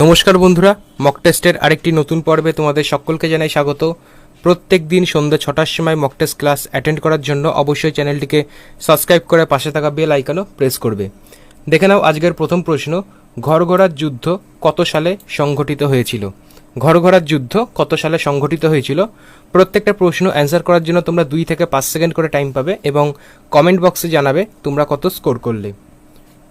নমস্কার বন্ধুরা মক টেস্টের আরেকটি নতুন পর্বে তোমাদের সকলকে জানাই স্বাগত। প্রত্যেক দিন সন্ধ্যা ছটার সময় মক টেস্ট ক্লাস অ্যাটেন্ড করার জন্য অবশ্যই চ্যানেলটিকে সাবস্ক্রাইব করে পাশে থাকা বেল আইকনও প্রেস করবে। দেখে নাও আজকের প্রথম প্রশ্ন ঘরঘরার যুদ্ধ কত সালে সংঘটিত হয়েছিল? ঘরঘরার যুদ্ধ কত সালে সংঘটিত হয়েছিল? প্রত্যেকটা প্রশ্ন অ্যান্সার করার জন্য তোমরা দুই থেকে পাঁচ সেকেন্ড করে টাইম পাবে এবং কমেন্ট বক্সে জানাবে তোমরা কত স্কোর করলে।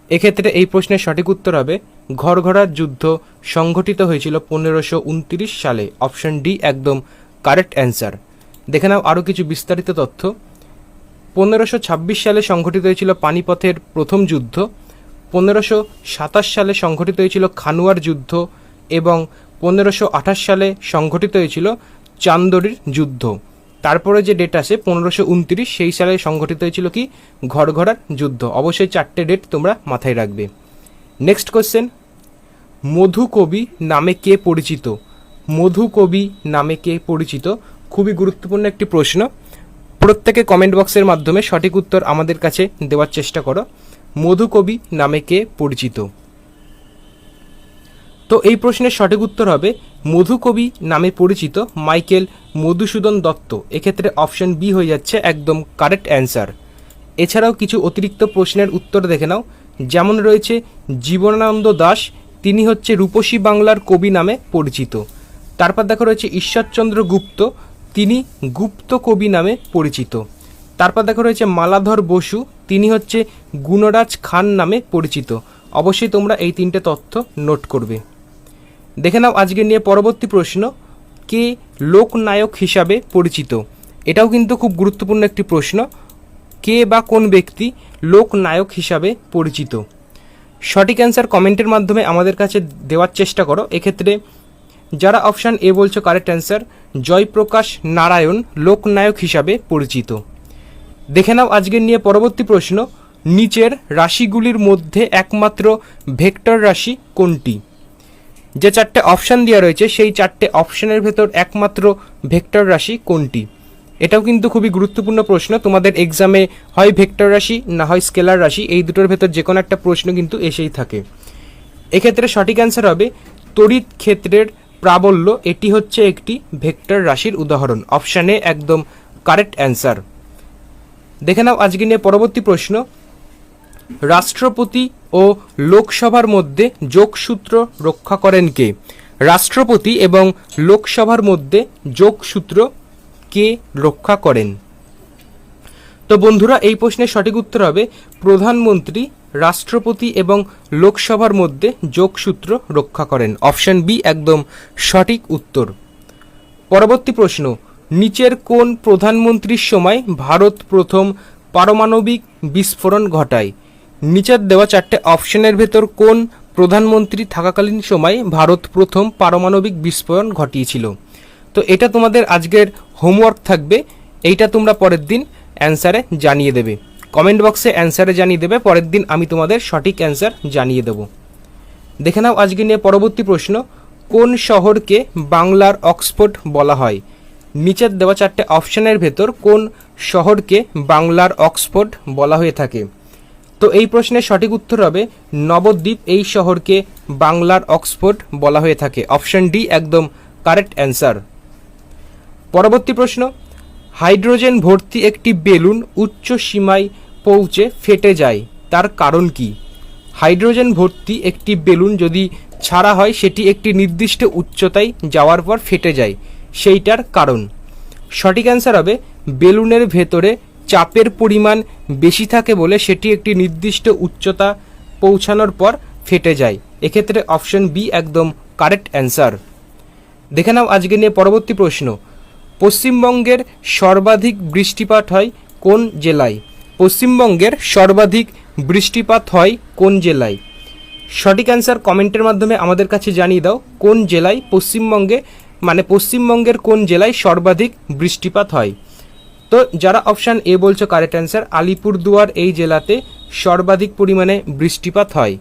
এক্ষেত্রে এই প্রশ্নের সঠিক উত্তর হবে ঘরঘরার যুদ্ধ সংঘটিত হয়েছিল পনেরোশো উনত্রিশ সালে। অপশন ডি একদম কারেক্ট অ্যান্সার। দেখে নাও আরও কিছু বিস্তারিত তথ্য। পনেরোশো ছাব্বিশ সালে সংঘটিত হয়েছিল পানিপথের প্রথম যুদ্ধ। পনেরোশো সাতাশ সালে সংঘটিত হয়েছিল খানুয়ার যুদ্ধ এবং পনেরোশো আঠাশ সালে সংঘটিত হয়েছিল চান্দরির যুদ্ধ। তারপরে যে ডেট আছে পনেরোশো উনত্রিশ, সেই সালে সংঘটিত হয়েছিল কি? ঘরঘরার যুদ্ধ। অবশ্যই চারটে ডেট তোমরা মাথায় রাখবে। নেক্সট কোয়েশ্চেন মধু কবি নামে কে পরিচিত? মধু কবি নামে কে পরিচিত? খুবই গুরুত্বপূর্ণ একটি প্রশ্ন। প্রত্যেকে কমেন্ট বক্সের মাধ্যমে সঠিক উত্তর আমাদের কাছে দেওয়ার চেষ্টা করো। মধু কবি নামে কে পরিচিত? তো এই প্রশ্নের সঠিক উত্তর হবে মধু কবি নামে পরিচিত মাইকেল মধুসূদন দত্ত। এক্ষেত্রে অপশন বি হয়ে যাচ্ছে একদম কারেক্ট অ্যান্সার এছাড়াও কিছু অতিরিক্ত প্রশ্নের উত্তর দেখে নাও। যেমন রয়েছে জীবনানন্দ দাস, তিনি হচ্ছে রূপসী বাংলার কবি নামে পরিচিত। তারপর দেখা রয়েছে ঈশ্বরচন্দ্র গুপ্ত, তিনি গুপ্ত কবি নামে পরিচিত। তারপর দেখা রয়েছে মালাধর বসু, তিনি হচ্ছে গুণরাজ খান নামে পরিচিত। অবশ্যই তোমরা এই তিনটে তথ্য নোট করবে। দেখে নাও আজকে নিয়ে পরবর্তী প্রশ্ন, কে লোকনায়ক হিসাবে পরিচিত? এটাও কিন্তু খুব গুরুত্বপূর্ণ একটি প্রশ্ন। কে বা কোন ব্যক্তি লোকনায়ক হিসাবে পরিচিত? সঠিক অ্যান্সার কমেন্টের মাধ্যমে আমাদের কাছে দেওয়ার চেষ্টা করো। এক্ষেত্রে যারা অপশান এ বলছো কারেক্ট অ্যান্সার জয়প্রকাশ নারায়ণ লোকনায়ক হিসাবে পরিচিত। দেখে নাও আজকের নিয়ে পরবর্তী প্রশ্ন, নিচের রাশিগুলির মধ্যে একমাত্র ভেক্টর রাশি কোনটি? যে চারটে অপশান দেওয়া রয়েছে, সেই চারটে অপশানের ভেতর একমাত্র ভেক্টর রাশি কোনটি? এটাও কিন্তু খুবই গুরুত্বপূর্ণ প্রশ্ন। তোমাদের এক্সামে হয় ভেক্টর রাশি, না হয় স্কেলার রাশি, এই দুটোর ভেতর যে কোনো একটা প্রশ্ন কিন্তু এসেই থাকে। এক্ষেত্রে সঠিক অ্যান্সার হবে, তড়িৎ ক্ষেত্রের প্রাবল্য এটি হচ্ছে একটি ভেক্টর রাশির উদাহরণ। অপশানে একদম কারেক্ট অ্যান্সার দেখে নাও আজকে নিয়ে পরবর্তী প্রশ্ন। রাষ্ট্রপতি ও লোকসভার মধ্যে যোগসূত্র রক্ষা করেন কে? রাষ্ট্রপতি এবং লোকসভার মধ্যে যোগসূত্র কে রক্ষা করেন? তো বন্ধুরা, এই প্রশ্নের সঠিক উত্তর হবে প্রধানমন্ত্রী, রাষ্ট্রপতি এবং লোকসভার মধ্যে যোগসূত্র রক্ষা করেন। অপশন বি, একদম সঠিক উত্তর। পরবর্তী প্রশ্ন, নিচের কোন প্রধানমন্ত্রীর সময় ভারত প্রথম পারমাণবিক বিস্ফোরণ ঘটায়? নিচের দেওয়া চারটে অপশনের ভেতর কোন প্রধানমন্ত্রী থাকাকালীন সময় ভারত প্রথম পারমাণবিক বিস্ফোরণ ঘটিয়েছিল? তো এটা তোমাদের আজকের হোমওয়ার্ক থাকবে, এইটা তোমরা পরের দিন অ্যান্সারে জানিয়ে দেবে। কমেন্ট বক্সে অ্যান্সারে জানিয়ে দেবে, পরের দিন আমি তোমাদের সঠিক অ্যান্সার জানিয়ে দেব। দেখে নাও আজকে নিয়ে পরবর্তী প্রশ্ন, কোন শহরকে বাংলার অক্সফোর্ড বলা হয়? নিচের দেওয়া চারটে অপশনের ভেতর কোন শহরকে বাংলার অক্সফোর্ড বলা হয়ে থাকে? তো এই প্রশ্নের সঠিক উত্তর হবে, নবদ্বীপ এই শহরকে বাংলার অক্সফোর্ড বলা হয়ে থাকে। অপশন ডি, একদম কারেক্ট অ্যান্সার। পরবর্তী প্রশ্ন, হাইড্রোজেন ভর্তি একটি বেলুন উচ্চ সীমায় পৌঁছে ফেটে যায়, তার কারণ কি? হাইড্রোজেন ভর্তি একটি বেলুন যদি ছাড়া হয়, সেটি একটি নির্দিষ্ট উচ্চতায় যাওয়ার পর ফেটে যায়, সেইটার কারণ। সঠিক অ্যান্সার হবে, বেলুনের ভেতরে চাপের পরিমাণ বেশি থাকে বলে সেটি একটি নির্দিষ্ট উচ্চতা পৌঁছানোর পর ফেটে যায়। এক্ষেত্রে অপশন বি একদম কারেক্ট অ্যান্সার দেখে নাও আজকে নিয়ে পরবর্তী প্রশ্ন। পশ্চিমবঙ্গের সর্বাধিক বৃষ্টিপাত হয় কোন জেলায়? পশ্চিমবঙ্গের সর্বাধিক বৃষ্টিপাত হয় কোন জেলায়? সঠিক অ্যান্সার কমেন্টের মাধ্যমে আমাদের কাছে জানিয়ে দাও, কোন জেলায় পশ্চিমবঙ্গে মানে পশ্চিমবঙ্গের কোন জেলায় সর্বাধিক বৃষ্টিপাত হয়? তো যারা অপশান এ বলছো কারেক্ট অ্যান্সার আলিপুরদুয়ার এই জেলাতে সর্বাধিক পরিমাণে বৃষ্টিপাত হয়।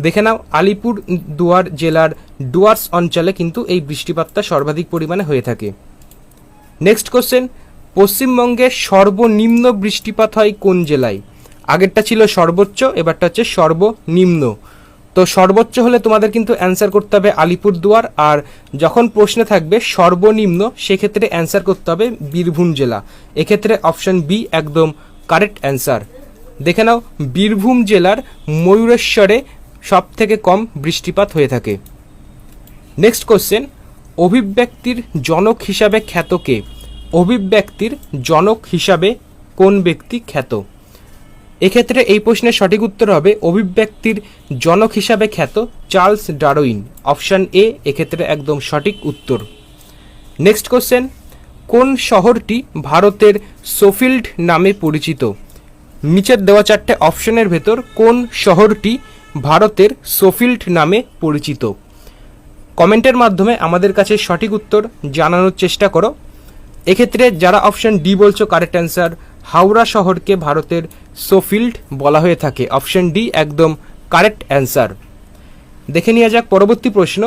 দেখে নাও আলিপুর দুয়ার জেলার ডুয়ার্স অঞ্চলে কিন্তু এই বৃষ্টিপাতটা সর্বাধিক পরিমাণে হয়ে থাকে। নেক্সট কোশ্চেন পশ্চিমবঙ্গে সর্বনিম্ন বৃষ্টিপাত হয় কোন জেলায়? আগেরটা ছিল সর্বোচ্চ, এবারটা হচ্ছে সর্বনিম্ন। তো সর্বোচ্চ হলে তোমাদের কিন্তু অ্যান্সার করতে হবে আলিপুরদুয়ার, আর যখন প্রশ্নে থাকবে সর্বনিম্ন, সেক্ষেত্রে অ্যান্সার করতে হবে বীরভূম জেলা। এক্ষেত্রে অপশন বি একদম কারেক্ট অ্যান্সার দেখে নাও, বীরভূম জেলার ময়ূরেশ্বরে সব থেকে কম বৃষ্টিপাত হয়ে থাকে। নেক্সট কোশ্চেন অভিব্যক্তির জনক হিসাবে খ্যাত কে? অভিব্যক্তির জনক হিসাবে কোন ব্যক্তি খ্যাত? এক্ষেত্রে এই প্রশ্নের সঠিক উত্তর হবে অভিব্যক্তির জনক হিসাবে খ্যাত চার্লস ডারউইন। অপশান এ, এক্ষেত্রে একদম সঠিক উত্তর। নেক্সট কোশ্চেন, কোন শহরটি ভারতের সোফিল্ড নামে পরিচিত? নিচের দেওয়া চারটে অপশনের ভেতর কোন শহরটি ভারতের সোফিল্ড নামে পরিচিত? কমেন্টের মাধ্যমে আমাদের কাছে সঠিক উত্তর জানানোর চেষ্টা করো। এক্ষেত্রে যারা অপশন ডি বলছো কারেক্ট অ্যান্সার হাওড়া শহরকে ভারতের সোফিল্ড বলা হয়ে থাকে। অপশন ডি একদম কারেক্ট অ্যান্সার দেখে নেওয়া যাক পরবর্তী প্রশ্ন।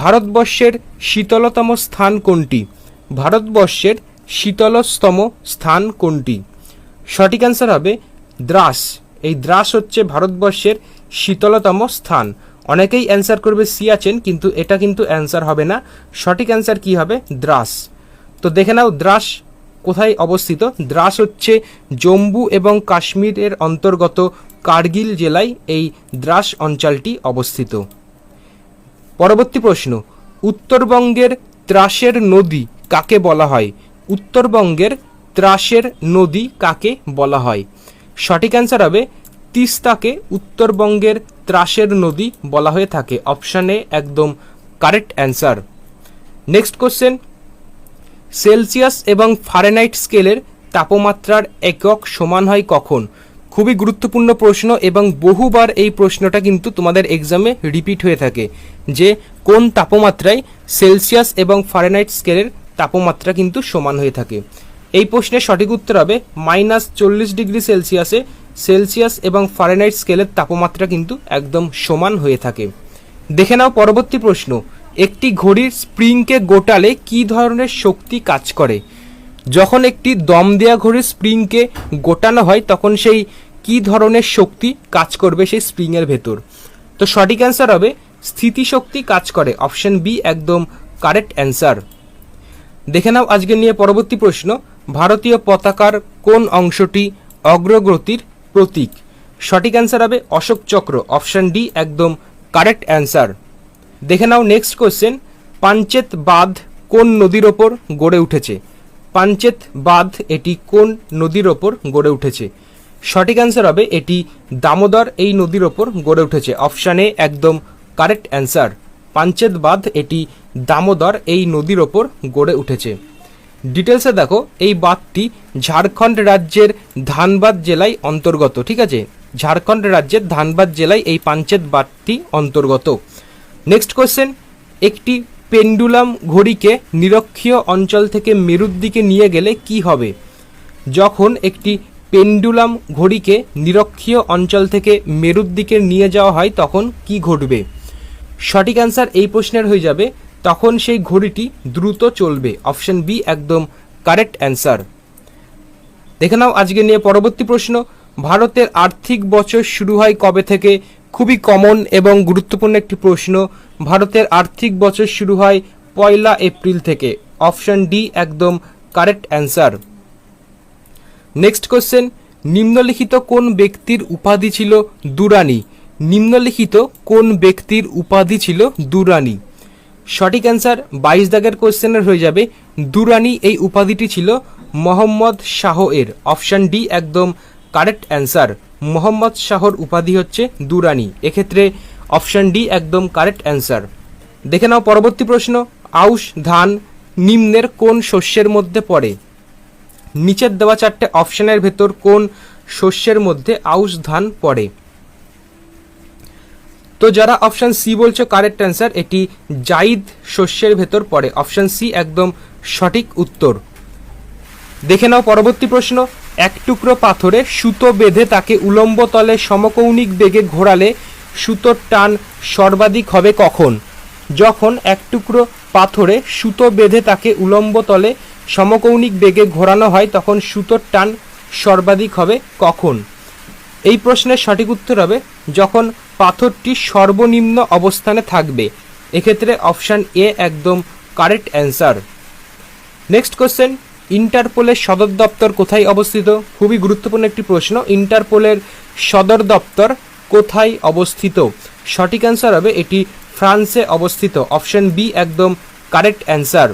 ভারতবর্ষের শীতলতম স্থান কোনটি? ভারতবর্ষের শীতলতম স্থান কোনটি? সঠিক অ্যান্সার হবে দ্রাস। এই দ্রাস হচ্ছে ভারতবর্ষের শীতলতম স্থান। অনেকেই অ্যান্সার করবে সিয়াচেন কিন্তু এটা কিন্তু অ্যান্সার হবে না। সঠিক অ্যান্সার কি হবে? দ্রাস। তো দেখে নাও, দ্রাস কোথায় অবস্থিত? দ্রাস হচ্ছে জম্মু এবং কাশ্মীরের অন্তর্গত কার্গিল জেলায় এই দ্রাস অঞ্চলটি অবস্থিত। পরবর্তী প্রশ্ন, উত্তরবঙ্গের ত্রাসের নদী কাকে বলা হয়? উত্তরবঙ্গের ত্রাসের নদী কাকে বলা হয়? সঠিক অ্যান্সার হবে তিস্তাকে, উত্তরবঙ্গের ত্রাসের নদী বলা হয়ে থাকে। অপশানে একদম correct answer next question Celsius এবং ফারেনাইট স্কেলের তাপমাত্রার একক সমান হয় কখন? খুবই গুরুত্বপূর্ণ প্রশ্ন এবং বহুবার এই প্রশ্নটা কিন্তু তোমাদের এক্সামে রিপিট হয়ে থাকে যে কোন তাপমাত্রায় সেলসিয়াস এবং ফারেনাইট স্কেলের তাপমাত্রা কিন্তু সমান হয়ে থাকে। এই প্রশ্নের সঠিক উত্তর হবে মাইনাস চল্লিশ ডিগ্রি সেলসিয়াসে সেলসিয়াস এবং ফারেনাইট স্কেলের তাপমাত্রা কিন্তু একদম সমান হয়ে থাকে। দেখে নাও পরবর্তী প্রশ্ন, একটি ঘড়ির স্প্রিংকে গোটালে কি ধরনের শক্তি কাজ করে? যখন একটি দম দেওয়া ঘড়ির স্প্রিংকে গোটানো হয়, তখন সেই কি ধরনের শক্তি কাজ করবে সেই স্প্রিংয়ের ভেতর? তো সঠিক অ্যান্সার হবে, স্থিতিশক্তি কাজ করে। অপশন বি একদম কারেক্ট অ্যান্সার দেখে নাও আজকে নিয়ে পরবর্তী প্রশ্ন, ভারতীয় পতাকার কোন অংশটি অগ্রগতির প্রতীক। সঠিক অ্যান্সার হবে অশোক চক্র। অপশান ডি একদম কারেক্ট অ্যান্সার দেখে নাও নেক্সট কোয়েশ্চেন পাঞ্চেত বাঁধ কোন নদীর ওপর গড়ে উঠেছে? পাঞ্চেত বাঁধ এটি কোন নদীর ওপর গড়ে উঠেছে? সঠিক অ্যান্সার হবে এটি দামোদর, এই নদীর ওপর গড়ে উঠেছে। অপশানে একদম কারেক্ট অ্যান্সার পাঞ্চেত বাঁধ এটি দামোদর, এই নদীর ওপর গড়ে উঠেছে। ডিটেলসে দেখো, এই বাঁধটি ঝাড়খণ্ড রাজ্যের ধানবাদ জেলায় অন্তর্গত, ঠিক আছে? ঝাড়খণ্ড রাজ্যের ধানবাদ জেলায় এই পাঞ্চেত বাঁধটি অন্তর্গত। নেক্সট কোয়েশ্চেন একটি পেন্ডুলাম ঘড়িকে নিরক্ষীয় অঞ্চল থেকে মেরুর দিকে নিয়ে গেলে কি হবে? যখন একটি পেন্ডুলাম ঘড়িকে নিরক্ষীয় অঞ্চল থেকে মেরুর দিকে নিয়ে যাওয়া হয়, তখন কি ঘটবে? সঠিক অ্যান্সার এই প্রশ্নের হয়ে যাবে তখন সেই ঘড়িটি দ্রুত চলবে। অপশন বি, একদম কারেক্ট অ্যান্সার। দেখে নাও আজকে নিয়ে পরবর্তী প্রশ্ন। ভারতের আর্থিক বছর শুরু হয় কবে থেকে? খুবই কমন এবং গুরুত্বপূর্ণ একটি প্রশ্ন। ভারতের আর্থিক বছর শুরু হয় পয়লা এপ্রিল থেকে। অপশন ডি, একদম কারেক্ট অ্যান্সার। নেক্সট কোশ্চেন, নিম্নলিখিত কোন ব্যক্তির উপাধি ছিল দুরানি? নিম্নলিখিত কোন ব্যক্তির উপাধি ছিল দুরানি? সঠিক অ্যান্সার বাইশ দাগের কোয়েশ্চেনের হয়ে যাবে। দুরানি এই উপাধিটি ছিল মোহাম্মদ শাহ এর অপশান ডি একদম কারেক্ট অ্যান্সার। মোহাম্মদ শাহর উপাধি হচ্ছে দুরানি। এক্ষেত্রে অপশান ডি একদম কারেক্ট অ্যান্সার। দেখে নাও পরবর্তী প্রশ্ন। আউশ ধান নিম্নের কোন শস্যের মধ্যে পড়ে? নিচের দেওয়া চারটে অপশানের ভেতর কোন শস্যের মধ্যে আউশ ধান পড়ে? তো যারা অপশন সি বলছো কারেক্ট অ্যান্সার এটি জাইদ শস্যের ভেতর পড়ে। অপশন সি একদম সঠিক উত্তর। দেখে নাও পরবর্তী প্রশ্ন। এক টুকরো পাথরে সুতো বেঁধে তাকে উলম্ব তলে সমকৌণিক বেগে ঘোরালে সুতোর টান সর্বাধিক হবে কখন? যখন এক টুকরো পাথরে সুতো বেঁধে তাকে উলম্ব তলে সমকৌণিক বেগে ঘোরানো হয়, তখন সুতোর টান সর্বাধিক হবে কখন? এই প্রশ্নের সঠিক উত্তর হবে যখন পাথরটি সর্বনিম্ন অবস্থানে থাকবে, এক্ষেত্রে অপশান এ একদম কারেক্ট অ্যান্সার। নেক্সট কোশ্চেন, ইন্টারপোলের সদর দপ্তর কোথায় অবস্থিত? খুবই গুরুত্বপূর্ণ একটি প্রশ্ন, ইন্টারপোলের সদর দপ্তর কোথায় অবস্থিত? সঠিক অ্যান্সার হবে এটি ফ্রান্সে অবস্থিত। অপশন বি একদম কারেক্ট অ্যান্সার।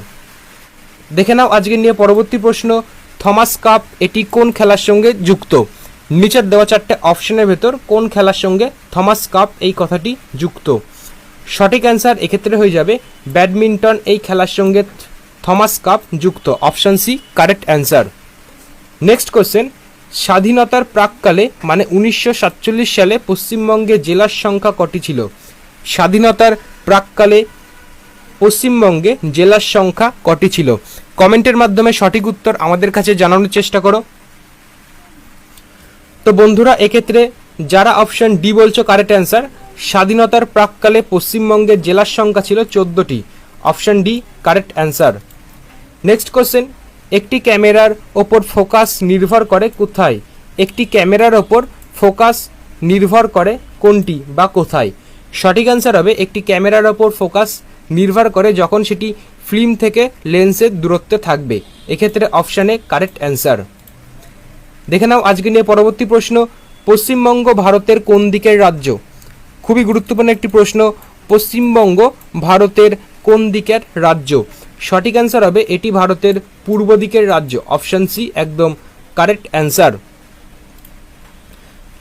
দেখে নাও আজকে নিয়ে পরবর্তী প্রশ্ন, থমাস কাপ এটি কোন খেলার সঙ্গে যুক্ত? নিচের দেওয়া চারটে অপশনের ভেতর কোন খেলার সঙ্গে থমাস কাপ এই কথাটি যুক্ত? সঠিক অ্যান্সার এক্ষেত্রে হয়ে যাবে ব্যাডমিন্টন এই খেলার সঙ্গে থমাস কাপ যুক্ত। Option C, correct answer. Next question, স্বাধীনতার প্রাককালে মানে উনিশশো সাতচল্লিশ সালে পশ্চিমবঙ্গে জেলার সংখ্যা কটি ছিল? স্বাধীনতার প্রাককালে পশ্চিমবঙ্গে জেলার সংখ্যা কটি ছিল? কমেন্টের মাধ্যমে সঠিক উত্তর আমাদের কাছে জানানোর চেষ্টা করো। তো বন্ধুরা, এক্ষেত্রে যারা অপশন ডি বলছো কারেক্ট অ্যান্সার স্বাধীনতার প্রাককালে পশ্চিমবঙ্গের জেলার সংখ্যা ছিল চোদ্দোটি। Option D correct answer next question একটি ক্যামেরার ওপর ফোকাস নির্ভর করে কোথায়? একটি ক্যামেরার ওপর ফোকাস নির্ভর করে কোনটি বা কোথায়? সঠিক অ্যান্সার হবে, একটি ক্যামেরার ওপর ফোকাস নির্ভর করে যখন সেটি ফিল্ম থেকে লেন্সের দূরত্বে থাকবে। এক্ষেত্রে অপশানে কারেক্ট অ্যান্সার দেখে নাও আজকে নিয়ে পরবর্তী প্রশ্ন, পশ্চিমবঙ্গ ভারতের কোন দিকের রাজ্য? খুবই গুরুত্বপূর্ণ একটি প্রশ্ন, পশ্চিমবঙ্গ ভারতের কোন দিকের রাজ্য? সঠিক অ্যান্সার হবে এটি ভারতের পূর্ব দিকের রাজ্য অপশান সি একদম কারেক্ট অ্যান্সার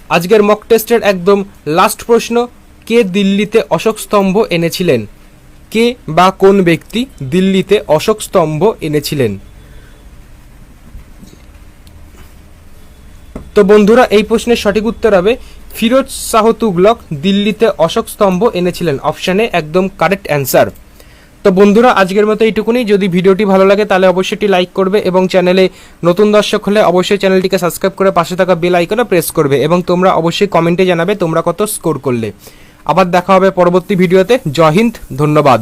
আজকের মক টেস্টের একদম লাস্ট প্রশ্ন, কে দিল্লিতে অশোক স্তম্ভ এনেছিলেন? কে বা কোন ব্যক্তি দিল্লিতে অশোক স্তম্ভ এনেছিলেন? তো বন্ধুরা, এই প্রশ্নের সঠিক উত্তর হবে, ফিরোজ শাহ তুগলক দিল্লিতে অশোক স্তম্ভ এনেছিলেন। অপশানে একদম কারেক্ট অ্যান্সার তো বন্ধুরা, আজকের মতো এইটুকুনি। যদি ভিডিওটি ভালো লাগে, তাহলে অবশ্যই একটি লাইক করবে এবং চ্যানেলে নতুন দর্শক হলে অবশ্যই চ্যানেলটিকে সাবস্ক্রাইব করে পাশে থাকা বেল আইকনে প্রেস করবে এবং তোমরা অবশ্যই কমেন্টে জানাবে তোমরা কত স্কোর করলে। আবার দেখা হবে পরবর্তী ভিডিওতে। জয় হিন্দ, ধন্যবাদ।